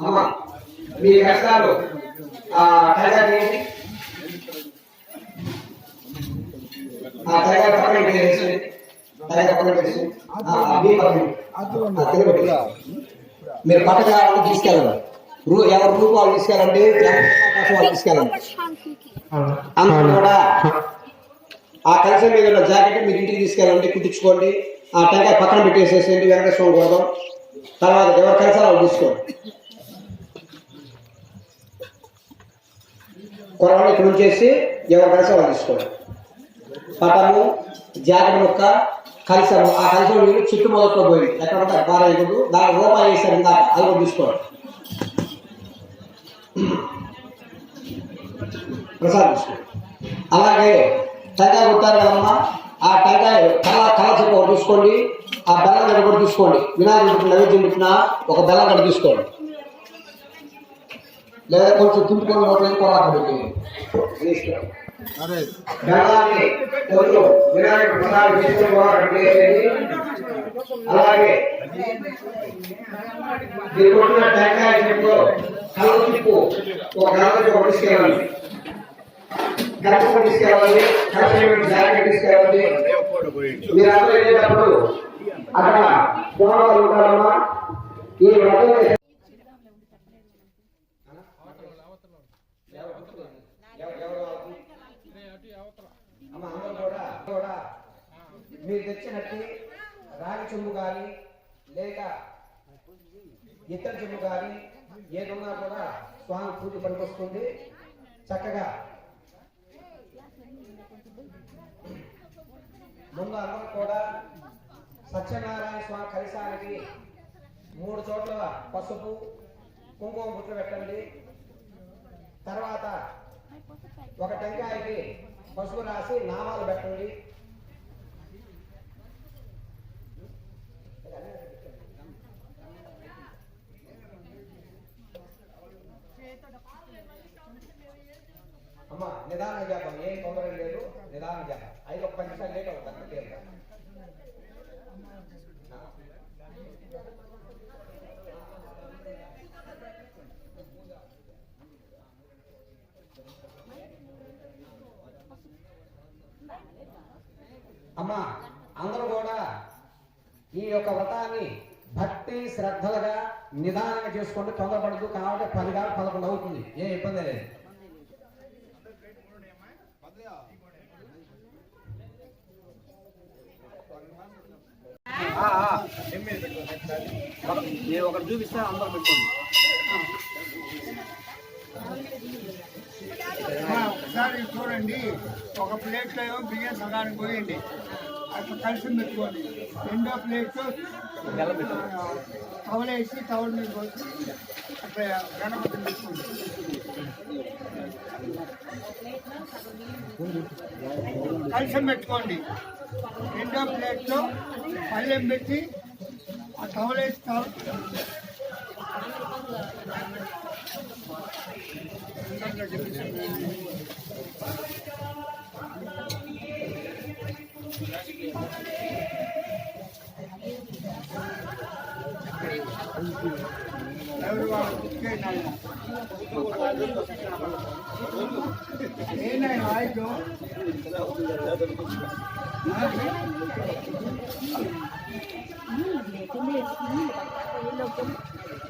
అమ్మ మీ కష్టాలు ఆ టైగర్ ఏంటి? ఆ టైగర్ పక్కన పెట్టేసి టైగర్ పక్కన పెట్టేసి పక్కన మీరు పట్టకాలను తీసుకెళ్ళాలి ఎవరి రూపు వాళ్ళు తీసుకెళ్ళండి? వాళ్ళు తీసుకెళ్ళండి. అందరూ కూడా ఆ కలిసి మీద ఉన్న జాకెట్ మీరు ఇంటికి తీసుకెళ్ళండి కుట్టించుకోండి. ఆ టెంకాయ పక్కన పెట్టేసేసేయండి వెంకటేశ్వరం కొడదాం తర్వాత ఎవరు కలిసి వాళ్ళు తీసుకోండి కొరవని ఇక్కడ ఉంచేసి ఎవరు కలిసి వాళ్ళు తీసుకోండి పటము జాకెట్ ముక్క కలిసాము ఆ కలిసిన మీరు చుట్టూ మొదట్లో పోయింది. ఎక్కడ ఉంటే బాగా దాని రూపాయి వేసారు ఇందాక. అది కూడా తీసుకోండి ప్రసాద్. తీసుకోండి అలాగే టెంకాయ కొట్టారు కదమ్మా? ఆ టెంకాయ కళ కళ చెప్పి ఒకటి తీసుకోండి ఆ బెల్లం గడ్డ కూడా తీసుకోండి. వినాయకుడికి నైవేద్యం పెట్టిన ఒక బెల్లం గడ్డ తీసుకోండి. లేదా కొంచెం తింపుకొని నోట్లో కొరాక పెట్టి మీ ఇష్టం. బెల్లాన్ని కొంచెం వినాయకుడి ప్రసాదం తీసుకొని కొరాక పెట్టేసేయండి అలాగే మీరు కొట్టిన టెంకాయ చెట్లు కళ్ళ ఒక గణపతి ఒక తీసుకెళ్ళండి గణపతి తీసుకెళ్ళాలి కష్టమైన జాకెట్ తీసుకెళ్ళాలి మీరు వెళ్ళేటప్పుడు అక్కడ పోరాలు ఉంటారమ్మా ఈ వ్రతం మీరు తెచ్చినట్టు రాగి చెంబు కానీ లేక ఇతర కానీ ఏదున్నా కూడా స్వామి పూజ పనికొస్తుంది. చక్కగా ముందు అందరూ కూడా సత్యనారాయణ స్వామి కలిశానికి మూడు చోట్ల పసుపు కుంకుమ బుట్లు పెట్టండి. తర్వాత ఒక టెంకాయకి పసుపు రాసి నామాలు పెట్టండి. అమ్మ నిదానం జాపం ఏం తొందర లేదు నిదానం జాపం ఐదు ఒక్క నిమిషాలు లేట్ అవుతుంది అంతే. అమ్మా అందరూ కూడా ఈ యొక్క వ్రతాన్ని భక్తి శ్రద్ధలుగా నిదానంగా చేసుకుంటే తొందరపడదు కాబట్టి పది కాదు పదకొండు అవుతుంది. ఏ ఇబ్బంది లేదు. నేను ఒకటి చూపిస్తే అందరూ పెట్టుకోండి. ఆ, ఒకసారి చూడండి ఒక ప్లేట్లో ఏమో బియ్యం సగానికి పోయండి. అట్లా కలిసి పెట్టుకోండి. రెండో ప్లేట్ బెల్లం పెట్టండి తవలేసి తవల మీద పోసి అట్లా గణపతిని పెట్టుకోండి. కలిసి పెట్టుకోండి. రెండో ప్లేట్లో పళ్ళెం పెట్టి ఆ తవలేసి తవ ఎవరు వాళ్ళు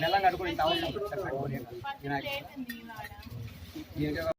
బెల్లం కట్టుకొని ఇంత అవసరం